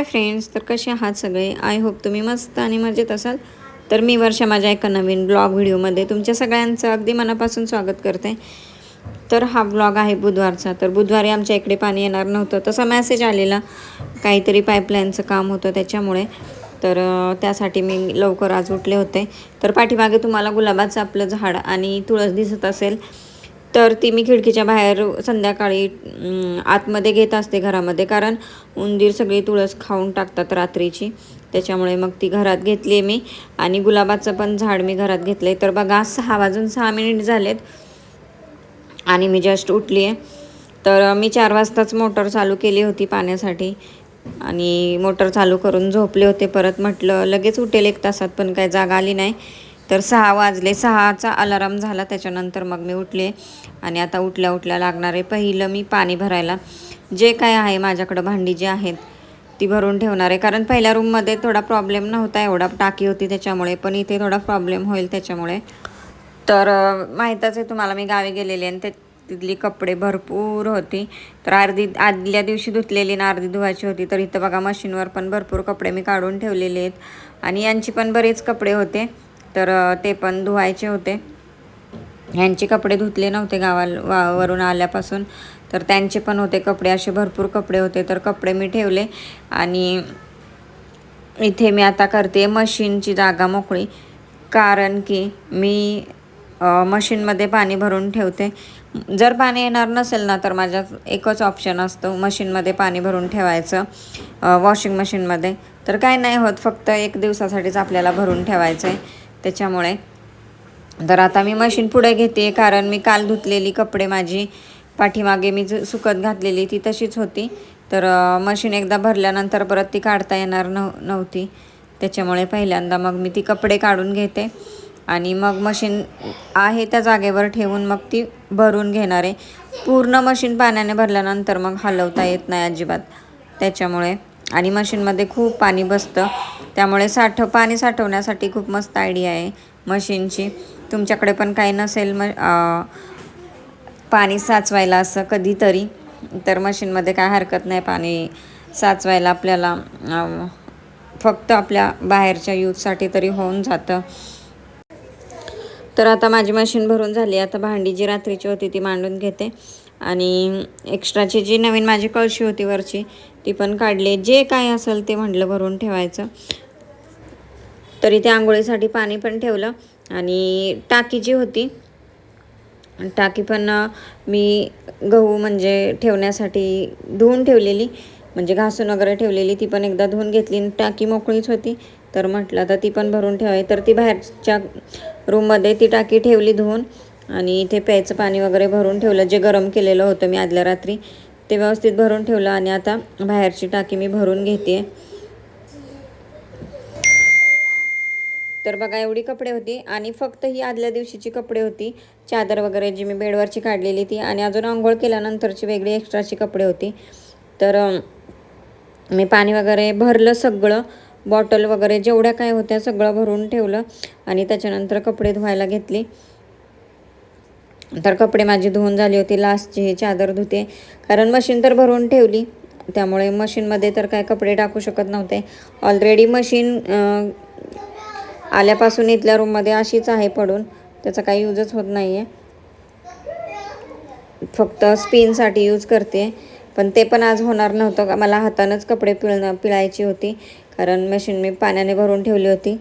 Hi friends तर कसे आहात सगळे? आय होप तुम्ही मस्त आणि मजेत असाल. तर मी वर्षा माझ्या एका नवीन ब्लॉग व्हिडिओमध्ये तुमच्या सगळ्यांचं अगदी मनापासून स्वागत करते. तर हा ब्लॉग आहे बुधवारचा. तर बुधवारी आमच्या इकडे पाणी येणार नव्हतं. तसा मॅसेज आलेला. काहीतरी पाईपलाईनचं काम होतं त्याच्यामुळे. तर त्यासाठी मी लवकर आज उठले होते. तर पाठीमागे तुम्हाला गुलाबाचं आपलं झाड आणि तुळस दिसत असेल. तर ती मी खिडकीच्या बाहेर संध्याकाळी आतमध्ये घेत असते घरामध्ये. कारण उंदीर सगळी तुळस खाऊन टाकतात रात्रीची. त्याच्यामुळे मग ती घरात घेतली आहे मी. आणि गुलाबाचं पण झाड मी घरात घेतलं आहे तर बघा सहा वाजून सहा मिनिट झालेत. आणि मी जस्ट उठली आहे तर मी चार वाजताच मोटर चालू केली होती पाण्यासाठी. आणि मोटर चालू करून झोपले होते. परत म्हटलं लगेच उठेल एक तासात पण काय जागा आली नाही. तर सहा वाजले. सहाचा अलाराम झाला. त्याच्यानंतर मग मी उठले आणि आता उठल्या उठल्या लागणारे पहिलं मी पाणी भरायला. जे काय आहे माझ्याकडं भांडी जी आहेत ती भरून ठेवणार आहे. कारण पहिल्या रूममध्ये थोडा प्रॉब्लेम नव्हता. एवढा टाकी होती त्याच्यामुळे. पण इथे थोडा प्रॉब्लेम होईल त्याच्यामुळे. तर माहीतच आहे तुम्हाला मी गावी गेलेली आणि ते तिथली कपडे भरपूर होती. तर अर्धी आदल्या दिवशी धुतलेली आणि अर्धी धुवायची होती. तर इथं बघा मशीनवर पण भरपूर कपडे मी काढून ठेवलेले आहेत. आणि यांची पण बरेच कपडे होते. तर ते पण धुवायचे होते. ह्यांचे कपडे धुतले नव्हते गावाला वा वरून आल्यापासून. तर त्यांचे पण होते कपडे असे भरपूर कपडे होते. तर कपडे मी ठेवले आणि इथे मी आता करते मशीनची जागा मोकळी. कारण की मी मशीनमध्ये पाणी भरून ठेवते. जर पाणी येणार नसेल ना तर माझ्या एकच ऑप्शन असतो मशीनमध्ये पाणी भरून ठेवायचं वॉशिंग मशीनमध्ये तर काय नाही होत फक्त एक दिवसासाठीच आपल्याला भरून ठेवायचं आहे त्याच्यामुळे. तर आता मी मशीन पुढे घेते कारण मी काल धुतलेली कपडे माझी पाठीमागे मी ज- सुकत घातलेली ती तशीच होती. तर मशीन एकदा भरल्यानंतर परत ती काढता येणार नव नव्हती. त्याच्यामुळे पहिल्यांदा मग मी ती कपडे काढून घेते. आणि मग मशीन आहे त्या जागेवर ठेवून मग ती भरून घेणार आहे. पूर्ण मशीन पाण्याने भरल्यानंतर मग हलवता येत नाही अजिबात. त्याच्यामुळे. आणि मशीनमध्ये खूप पाणी बसतं. त्यामुळे साठ पाणी साठवण्यासाठी खूप मस्त आयडिया आहे मशीनची. तुमच्याकडे पण काही नसेल म पाणी साचवायला असं कधीतरी तर मशीनमध्ये काय हरकत नाही पाणी साचवायला आपल्याला फक्त आपल्या बाहेरच्या यूजसाठी तरी होऊन जातं. तर आता माझी मशीन भरून झाली आता भांडी जी रात्रीची होती ती मांडून घेते. आणि एक्स्ट्राची जी नवीन माझी कळशी होती वरची ती पण काढली. जे काय असेल ते म्हटलं भरून ठेवायचं. तरी त्या आंघोळीसाठी पाणी पण ठेवलं. आणि टाकी जी होती टाकी पण मी गहू म्हणजे ठेवण्यासाठी धुवून ठेवलेली. म्हणजे घासून वगैरे ठेवलेली. ती पण एकदा धुवून घेतली आणि टाकी मोकळीच होती. तर म्हटलं तर ती पण भरून ठेवावी. तर ती बाहेरच्या रूममध्ये ती टाकी ठेवली धुवून. आणि इथे प्यायचं पाणी वगैरे भरून ठेवलं. जे गरम केलेलं होतं मी आदल्या रात्री ते व्यवस्थित भरून ठेवलं आणि आता बाहेरची टाकी मी भरून घेते. तर बघा एवढी कपडे होती आणि फक्त ही आदल्या दिवशीची कपडे होती. चादर वगैरे जी मी बेडवरची काढलेली ती आणि अजून आंघोळ केल्यानंतरची वेगळी एक्स्ट्राची कपडे होती. तर मी पाणी वगैरे भरलं सगळं. बॉटल वगैरे जेवढ्या काय होत्या सगळं भरून ठेवलं आणि त्याच्यानंतर कपडे धुवायला घेतली. तर कपडे माझी धुवून झाली होती. लास्टची ही चादर धुते. कारण मशीन तर भरून ठेवली. त्यामुळे मशीनमध्ये तर काय कपडे टाकू शकत नव्हते. ऑलरेडी मशीन आल्यापासून इथल्या रूममध्ये अशीच आहे पडून. त्याचा काही यूजच होत नाही आहे फक्त स्पिनसाठी यूज करते. पण ते पण आज होणार नव्हतं. मला हातानंच कपडे पिळणं पिळायची होती. कारण मशीन मी पाण्याने भरून ठेवली होती.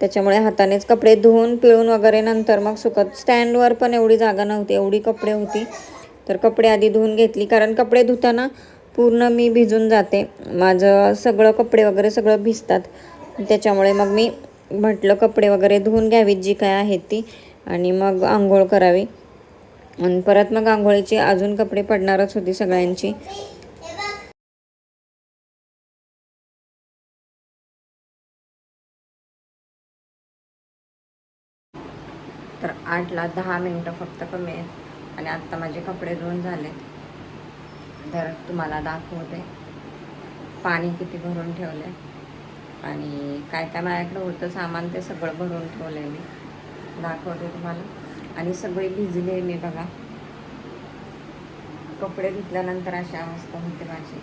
त्याच्यामुळे हातानेच कपडे धुवून पिळून वगैरे नंतर मग सुकत. स्टँडवर पण एवढी जागा नव्हती एवढी कपडे होती. तर कपडे आधी धुवून घेतली. कारण कपडे धुताना पूर्ण मी भिजून जाते. माझं सगळं कपडे वगैरे सगळं भिजतात. त्याच्यामुळे मग मी म्हटलं कपडे वगैरे धुवून घ्यावीत जी काय आहेत ती. आणि मग आंघोळ करावी. आणि परत मग आंघोळीची अजून कपडे पडणारच होती सगळ्यांची. आठला दहा मिनटं फक्त कमी आहेत. आणि आत्ता माझे कपडे धुवून झाले तर तुम्हाला दाखवते. पाणी किती भरून ठेवले आणि काय काय माझ्याकडे होतं सामान ते सगळं भरून ठेवलं आहे मी. दाखवते तुम्हाला. आणि सगळी भिजली आहे मी बघा. कपडे धुतल्यानंतर अशी अवस्था होते माझी.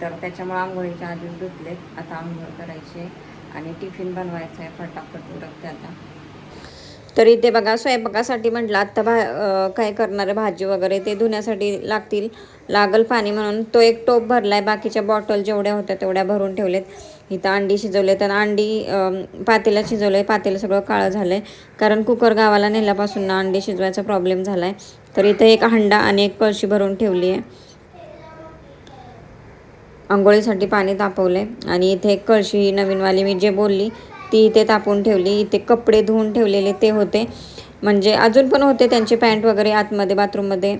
तर त्याच्यामुळे आंघोळीच्या आधीच धुतले आता आंघोळ करायची आहे. आणि टिफिन बनवायचा आहे फटाफट उरकते आता. तर इथे बघा स्वयंपाकासाठी म्हटलं आत्ता भा काय करणारे भाजी वगैरे ते धुण्यासाठी लागतील. लागल पाणी म्हणून. तो एक टोप भरला आहे बाकीच्या बॉटल जेवढ्या होत्या तेवढ्या भरून ठेवलेत. इथं अंडी शिजवले तर अंडी पातेला शिजवलं आहे पातेलं सगळं काळं झालं आहे कारण कुकर गावाला नेल्यापासून ना अंडी शिजवायचा प्रॉब्लेम झाला आहे तर इथं एक हंडा आणि एक कळशी भरून ठेवली आहे आंघोळीसाठी पाणी तापवलं आहे आणि इथे एक कळशी ही नवीनवाली मी जे बोलली ती इथे तापून ठेवली इथे कपडे धुवून ठेवलेले ते होते. म्हणजे अजून पण होते त्यांचे पॅन्ट वगैरे आतमध्ये बाथरूममध्ये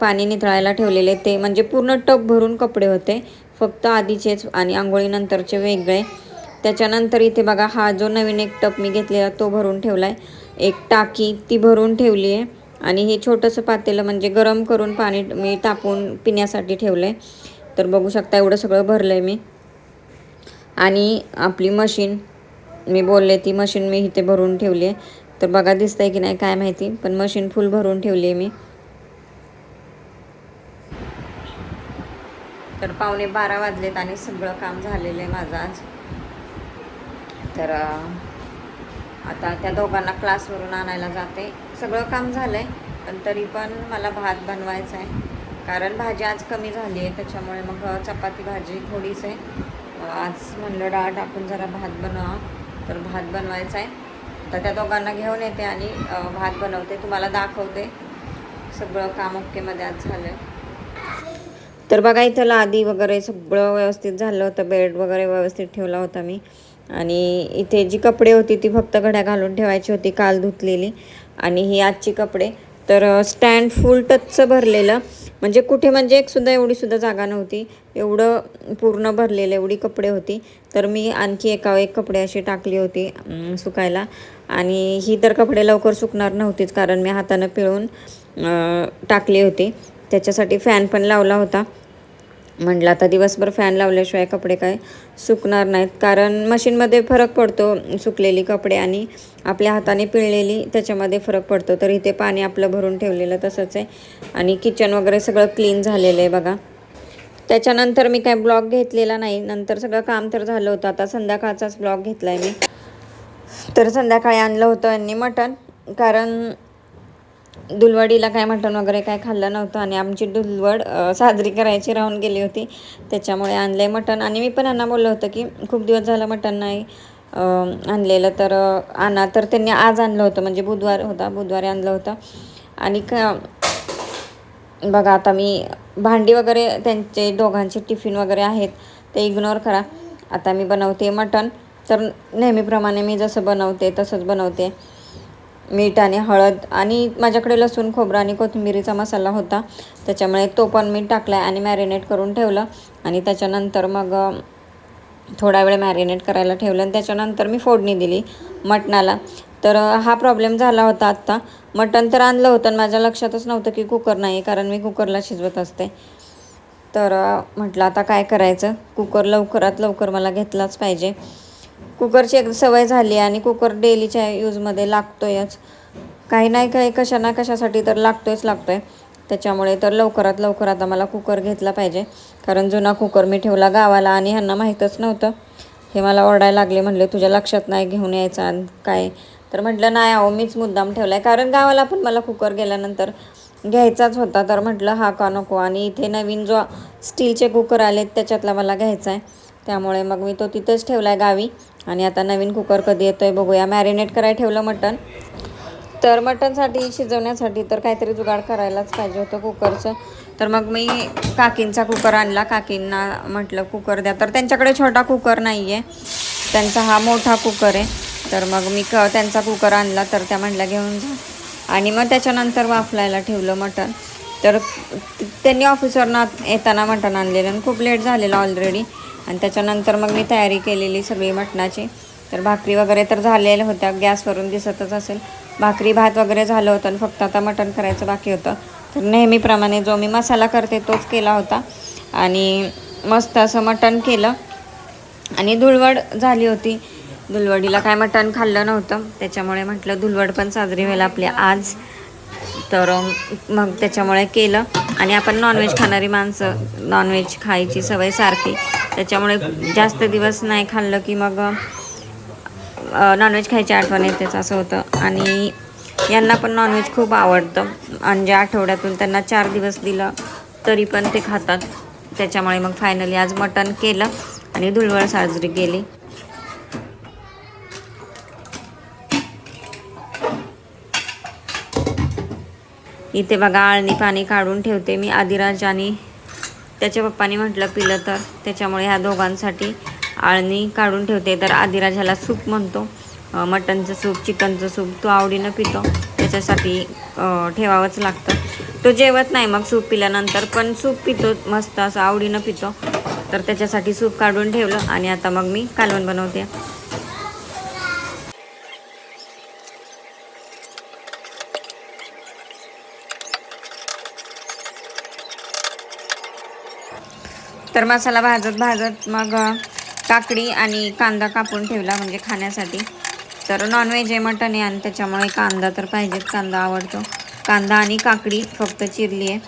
पाणी निथळायला ठेवलेले ते. म्हणजे पूर्ण टप भरून कपडे होते. फक्त आधीचेच आणि आंघोळीनंतरचे वेगळे. त्याच्यानंतर इथे बघा हा जो नवीन एक टप मी घेतलेला तो भरून ठेवला आहे एक टाकी ती भरून ठेवली आहे. आणि हे छोटंसं पातेलं म्हणजे गरम करून पाणी मी तापून पिण्यासाठी ठेवलं आहे तर बघू शकता एवढं सगळं भरलं आहे मी. आणि आपली मशीन मी बोलले ती मशीन मी इथे भरून ठेवली आहे. तर बघा दिसतंय की नाही काय माहिती पण मशीन फुल भरून ठेवली आहे मी. तर पावणे बारा वाजलेत आणि सगळं काम झालेलं आहे माझं आज. तर आता त्या दोघांना क्लासवरून आणायला जाते. सगळं काम झालं आहे पण तरी पण मला भात बनवायचा आहे कारण भाजी आज कमी झाली आहे त्याच्यामुळे मग चपाती भाजी थोडीच आहे. आज म्हणलं डाळ टाकून जरा भात बनवा. तर भात बनवायचा आहे. आता त्या दोघांना घेऊन येते आणि भात बनवते. तुम्हाला दाखवते. सगळं काम ओकेमध्ये आज झालं तर बघा इथं लादी वगैरे सगळं व्यवस्थित झालं होतं. बेड वगैरे व्यवस्थित ठेवला होता मी. आणि इथे जी कपडे होती ती फक्त घड्या घालून ठेवायची होती काल धुतलेली. आणि ही आजची कपडे. तर स्टँड फुल टचचं भरलेलं. म्हणजे कुठे म्हणजे एक सुद्धा एवढी सुद्धा जागा नव्हती. एवढं पूर्ण भरलेलं एवढी कपडे होती. तर मी आणखी एका एक कपडे अशी टाकली होती सुकायला. आणि ही तर कपडे लवकर सुकणार नव्हतीच कारण मी हातानं पिळून टाकली होती. त्याच्यासाठी फॅन पण लावला होता. म्हटलं आता दिवसभर फॅन लावल्याशिवाय कपडे काय सुकणार नाहीत. कारण मशीनमध्ये फरक पडतो सुकलेली कपडे आणि आपल्या हाताने पिळलेली त्याच्यामध्ये फरक पडतो. तर इथे पाणी आपलं भरून ठेवलेलं तसंच आहे. आणि किचन वगैरे सगळं क्लीन झालेलं आहे बघा. त्याच्यानंतर मी काय ब्लॉग घेतलेला नाही. नंतर सगळं काम तर झालं होतं. आता संध्याकाळचाच ब्लॉग घेतला आहे मी. तर संध्याकाळी आणलं होतं यांनी मटण. कारण दुलवडीला काय मटण वगैरे काय खाल्लं नव्हतं आणि आमची दुलवड साजरी करायची राहून गेली होती. त्याच्यामुळे आणलं आहे मटण. आणि मी पण यांना बोललं होतं की खूप दिवस झालं मटण नाही आणलेलं. तर आणा. तर त्यांनी आज आणलं होतं. म्हणजे बुधवार होता. बुधवारी आणलं होतं. आणि का बघा आता मी भांडी वगैरे त्यांचे दोघांचे टिफिन वगैरे आहेत ते इग्नोर करा. आता मी बनवते मटण. तर नेहमीप्रमाणे मी जसं बनवते तसंच बनवते. मीठ आणि हळद आणि माझ्याकडे लसूण खोबरं आणि कोथिंबिरीचा मसाला होता. त्याच्यामुळे तो पण मी टाकला आहे आणि मॅरिनेट करून ठेवलं. आणि त्याच्यानंतर मग थोडा वेळ मॅरिनेट करायला ठेवलं आणि त्याच्यानंतर मी फोडणी दिली मटणाला. तर हा प्रॉब्लेम झाला होता आत्ता. मटण तर आणलं होतं आणि माझ्या लक्षातच नव्हतं की कुकर नाही कारण मी कुकरला शिजवत असते. तर म्हटलं आता काय करायचं? कुकर लवकरात लवकर मला घेतलाच पाहिजे. कुकरची एक सवय झाली आणि कुकर डेलीच्या यूजमध्ये लागतोयच. काही नाही काही कशा ना कशासाठी तर लागतोयच आहे त्याच्यामुळे तर लवकरात लवकर आता मला कुकर घेतला पाहिजे. कारण जुना कुकर मी ठेवला गावाला आणि ह्यांना माहीतच नव्हतं. हे मला ओरडायला लागले म्हणले तुझ्या लक्षात नाही घेऊन यायचं आणि काय? तर म्हटलं नाही अहो मीच मुद्दाम ठेवला आहे कारण गावाला पण मला कुकर गेल्यानंतर घ्यायचाच होता. तर म्हटलं हा का नको? आणि इथे नवीन जो स्टीलचे कुकर आलेत त्याच्यातला मला घ्यायचा आहे त्यामुळे मग मी तो तिथंच ठेवला आहे गावी. आणि आता नवीन कुकर कधी येतो आहे बघूया. मॅरिनेट करायला ठेवलं मटण. तर मटणसाठी शिजवण्यासाठी तर काहीतरी जुगाड करायलाच पाहिजे होतं कुकरचं तर मग मी काकींचा कुकर आणला. काकींना म्हटलं कुकर द्या. तर त्यांच्याकडे छोटा कुकर नाही आहे त्यांचा हा मोठा कुकर आहे. तर मग मी क त्यांचा कुकर आणला. तर त्या म्हटल्या घेऊन जा. आणि मग त्याच्यानंतर वाफलायला ठेवलं मटण. तर त्यांनी ऑफिसवरनं येताना मटण आणलेलं आणि खूप लेट झालेलं ऑलरेडी आणि त्याच्यानंतर मग मी तयारी केलेली सगळी मटणाची. तर भाकरी वगैरे तर झालेल्या होत्या गॅसवरून दिसतच असेल. भाकरी भात वगैरे झालं होतं आणि फक्त आता मटण करायचं बाकी होतं. तर नेहमीप्रमाणे जो मी मसाला करते तोच केला होता. आणि मस्त असं मटण केलं. आणि धुळवड झाली होती. धुलवडीला काय मटण खाल्लं नव्हतं. त्याच्यामुळे म्हटलं धुलवड पण साजरी व्हायला आपली आज. तर मग त्याच्यामुळे केलं. आणि आपण नॉनव्हेज खाणारी माणसं नॉनव्हेज खायची सवय सारखी. त्याच्यामुळे जास्त दिवस नाही खाल्लं की मग नॉनव्हेज खायची आठवण येतेच असं होतं. आणि यांना पण नॉनव्हेज खूप आवडतं. म्हणजे आठवड्यातून त्यांना चार दिवस दिलं तरी पण ते खातात. त्याच्यामुळे मग फायनली आज मटण केलं आणि धुळवड साजरी केली. इथे बघा आळणी पाणी काढून ठेवते मी आदिराज आणि त्याच्या पप्पाने म्हटलं पिलं तर. त्याच्यामुळे ह्या दोघांसाठी आळणी काढून ठेवते. तर आदिराज ह्याला सूप म्हणतो. मटनचं सूप चिकनचं सूप तो आवडीनं पितो. त्याच्यासाठी ठेवावंच लागतं. तो जेवत नाही मग सूप पिल्यानंतर पण सूप पितो मस्त असं आवडीनं पितो. तर त्याच्यासाठी सूप काढून ठेवलं आणि आता मग मी कालवण बनवते. तर मसाला भाजत भाजत मग काकडी आणि कांदा कापून ठेवला म्हणजे खाण्यासाठी. तर नॉनव्हेज आहे मटन आहे आणि त्याच्यामुळे कांदा तर पाहिजेच कांदा आवडतो. कांदा आणि काकडी फक्त चिरली आहे.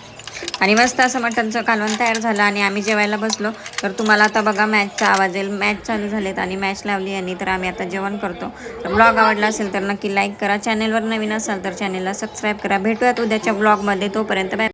आणि मस्त असं मटनचं कालवण तयार झालं आणि आम्ही जेवायला बसलो. तर तुम्हाला आता बघा मॅचचा आवाज येईल. मॅच चालू झालेत आणि मॅच लावली आणि तर आम्ही आता जेवण करतो. तर ब्लॉग आवडला असेल तर नक्की लाईक करा. चॅनेलवर नवीन असाल तर चॅनेलला सबस्क्राईब करा. भेटूयात उद्याच्या ब्लॉगमध्ये तोपर्यंत बाय